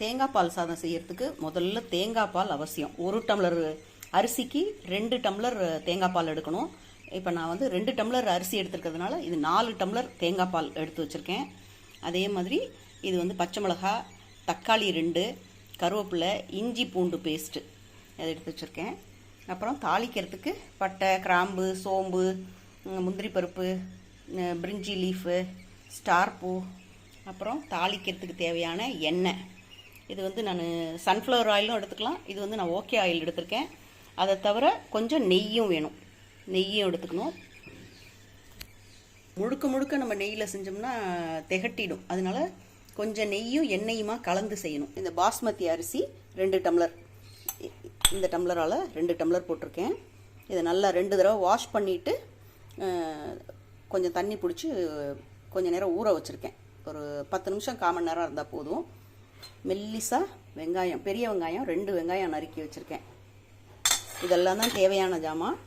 தேங்காய் பால் சாதம் செய்யறதுக்கு முதல்ல தேங்காய் பால் அவசியம். ஒரு டம்ளர் அரிசிக்கு ரெண்டு டம்ளர் தேங்காய் பால் எடுக்கணும். இப்போ நான் வந்து ரெண்டு டம்ளர் அரிசி எடுத்துருக்கிறதுனால இது நாலு டம்ளர் தேங்காய் பால் எடுத்து வச்சுருக்கேன். அதே மாதிரி இது வந்து பச்சை மிளகா தக்காளி ரெண்டு கருவேப்பிலை இஞ்சி பூண்டு பேஸ்ட்டு அதை எடுத்து வச்சுருக்கேன். அப்புறம் தாளிக்கிறதுக்கு பட்டை கிராம்பு சோம்பு முந்திரி பருப்பு பிரிஞ்சி லீஃபு ஸ்டார் பூ அப்புறம் தாளிக்கிறதுக்கு தேவையான எண்ணெய். இது வந்து நான் சன்ஃப்ளவர் ஆயிலும் எடுத்துக்கலாம். இது வந்து நான் ஓகே ஆயில் எடுத்திருக்கேன். அதை தவிர கொஞ்சம் நெய்யும் வேணும். நெய்யும் எடுத்துக்கணும். முழுக்க முழுக்க நம்ம நெய்யில் செஞ்சோம்னா திகட்டிடும். அதனால கொஞ்சம் நெய்யும் எண்ணெயுமா கலந்து செய்யணும். இந்த பாஸ்மதி அரிசி ரெண்டு டம்ளர். இந்த டம்ளரால் ரெண்டு டம்ளர் போட்டிருக்கேன். இதை நல்லா ரெண்டு தடவை வாஷ் பண்ணிவிட்டு கொஞ்சம் தண்ணி பிடிச்சி கொஞ்சம் நேரம் ஊற வச்சுருக்கேன். ஒரு பத்து நிமிஷம் காமன் மணி நேரம் இருந்தால் போதும். மெல்லிசா வெங்காயம் பெரிய வெங்காயம் ரெண்டு வெங்காயம் நறுக்கி வச்சுருக்கேன். இதெல்லாம் தான் தேவையான ஜாமான்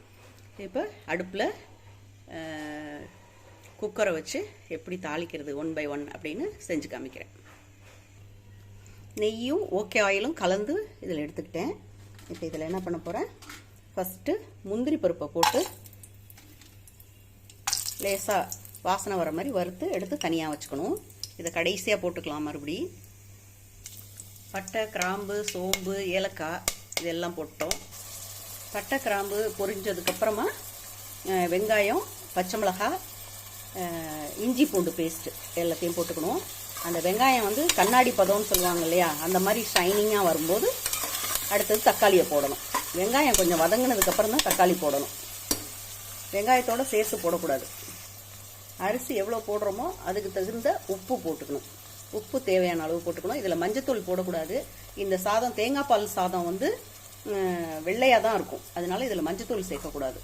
இப்போ அடுப்பில் குக்கரை வச்சு எப்படி தாளிக்கிறது ஒன் பை ஒன் அப்படின்னு செஞ்சு காமிக்கிறேன். நெய்யும் ஓகே ஆயிலும் கலந்து இதில் எடுத்துக்கிட்டேன். இப்போ இதில் என்ன பண்ண போகிறேன் ஃபஸ்ட்டு முந்திரி பருப்பை போட்டு லேசாக வாசனை வர மாதிரி வறுத்து எடுத்து தனியாக வச்சுக்கணும். இதை கடைசியாக போட்டுக்கலாம் மறுபடி பட்டை கிராம்பு சோம்பு ஏலக்காய் இதெல்லாம் போட்டோம். பட்டை கிராம்பு பொரிஞ்சதுக்கப்புறமா வெங்காயம் பச்சை மிளகாய் இஞ்சி பூண்டு பேஸ்ட்டு எல்லாத்தையும் போட்டுக்கணும். அந்த வெங்காயம் வந்து கண்ணாடி பதம்னு சொல்லுவாங்க இல்லையா? அந்த மாதிரி ஷைனிங்காக வரும்போது அடுத்தது தக்காளியை போடணும். வெங்காயம் கொஞ்சம் வதங்கினதுக்கப்புறம் தான் தக்காளி போடணும். வெங்காயத்தோடு சேர்த்து போடக்கூடாது. அரிசி எவ்வளோ போடுறோமோ அதுக்கு தகுந்த உப்பு போட்டுக்கணும். உப்பு தேவையான அளவு போட்டுக்கணும். இதில் மஞ்சத்தூள் போடக்கூடாது. இந்த சாதம் தேங்காய் பால் சாதம் வந்து வெள்ளையாக தான் இருக்கும். அதனால இதில் மஞ்சத்தூள் சேர்க்கக்கூடாது.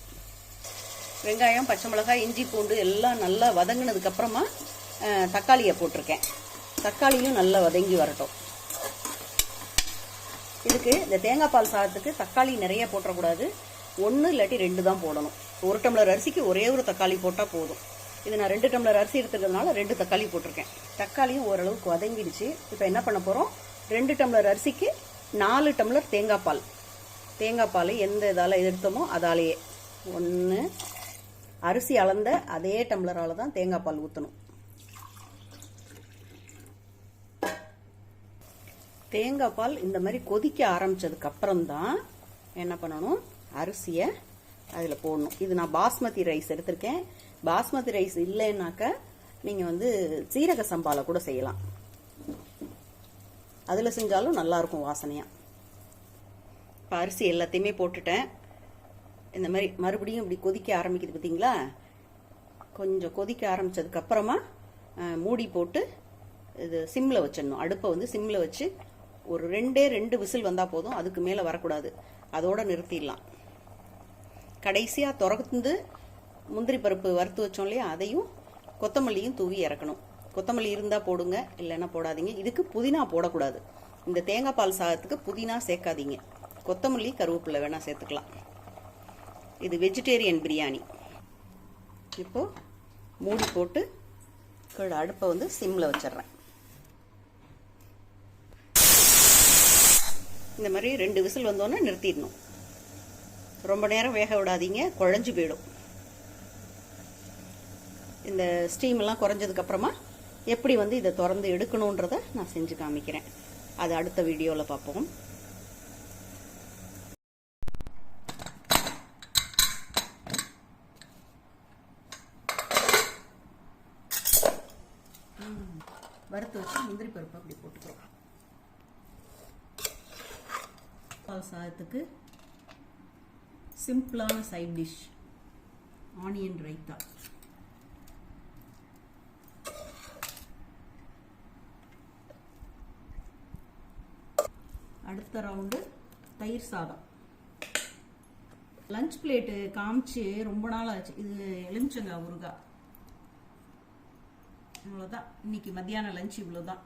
வெங்காயம் பச்சை மிளகாய் இஞ்சி பூண்டு எல்லாம் நல்லா வதங்கினதுக்கப்புறமா தக்காளியை போட்டிருக்கேன். தக்காளியும் நல்லா வதங்கி வரட்டும். இதுக்கு இந்த தேங்காய் பால் சாதத்துக்கு தக்காளி நிறைய போட்டக்கூடாது ஒன்று இல்லாட்டி ரெண்டு தான் போடணும். ஒரு டம்ளர் அரிசிக்கு ஒரே ஒரு தக்காளி போட்டால் போதும். இது நான் ரெண்டு டம்ளர் அரிசி எடுத்துக்கிறதுனால ரெண்டு தக்காளி போட்டிருக்கேன். தக்காளியும் ஓரளவுக்கு வதங்கிடுச்சு. இப்போ என்ன பண்ண போகிறோம் ரெண்டு டம்ளர் அரிசிக்கு நாலு டம்ளர் தேங்காய் பால். தேங்காய் பால் எந்த இதால் எடுத்தோமோ அதாலேயே. ஒன்று அரிசி அளந்த அதே டம்ளரால் தான் தேங்காய் பால் ஊற்றணும் தேங்காய் பால் இந்த மாதிரி கொதிக்க ஆரம்பித்ததுக்கு அப்புறம் தான் என்ன பண்ணணும்? அரிசியை அதில் போடணும். இது நான் பாஸ்மதி ரைஸ் எடுத்திருக்கேன். பாஸ்மதி ரைஸ் இல்லைன்னாக்க நீங்கள் வந்து சீரக சம்பால கூட செய்யலாம். அதில் செஞ்சாலும் நல்லாயிருக்கும் வாசனையாக இப்போ அரிசி எல்லாத்தையுமே போட்டுட்டேன். இந்த மாதிரி மறுபடியும் இப்படி கொதிக்க ஆரம்பிக்குது பார்த்தீங்களா கொஞ்சம் கொதிக்க ஆரம்பித்ததுக்கப்புறமா மூடி போட்டு இது சிம்மில் வச்சிடணும். அடுப்பை வந்து சிம்மில் வச்சு ஒரு ரெண்டே ரெண்டு விசில் வந்தால் போதும். அதுக்கு மேலே வரக்கூடாது. அதோடு நிறுத்திடலாம். கடைசியாக திறந்து முந்திரி பருப்பு வறுத்து வச்சோம் இல்லையா அதையும் கொத்தமல்லியும் தூவி இறக்கணும். கொத்தமல்லி இருந்தால் போடுங்க இல்லைன்னா போடாதீங்க. இதுக்கு புதினா போடக்கூடாது. இந்த தேங்காய் பால் சாதத்துக்கு புதினா சேர்க்காதீங்க. கொத்தமல்லி கருவேப்பிலை வேணால் சேர்த்துக்கலாம். இது வெஜிடேரியன் பிரியாணி. இப்போ மூடி போட்டு கீழே அடுப்பை வந்து சிம்மில் வச்சிடுறேன். இந்த மாதிரி ரெண்டு விசில் வந்தோன்னே நிறுத்திடணும். ரொம்ப நேரம் வேக விடாதீங்க குழஞ்சு போயிடும். இந்த ஸ்டீமெல்லாம் குறைஞ்சதுக்கப்புறமா எப்படி வந்து இதை திறந்து எடுக்கணுன்றத நான் செஞ்சு காமிக்கிறேன். அது அடுத்த வீடியோவில் பார்ப்போம். வறுத்து வச்சு முந்திரி பருப்பு அப்படி போட்டுக்கிறோம். பால் சாதத்துக்கு சிம்பிளான சைட் டிஷ் ஆனியன் ரைத்தா. அடுத்த ரவுண்டு தயிர் சாதம். லஞ்ச் பிளேட்டு காமிச்சு ரொம்ப நாள் ஆச்சு. இது எலுமிச்சங்க ஊறுகாய். இவ்வளோதான் இன்னைக்கு மத்தியான லஞ்ச் இவ்வளோதான்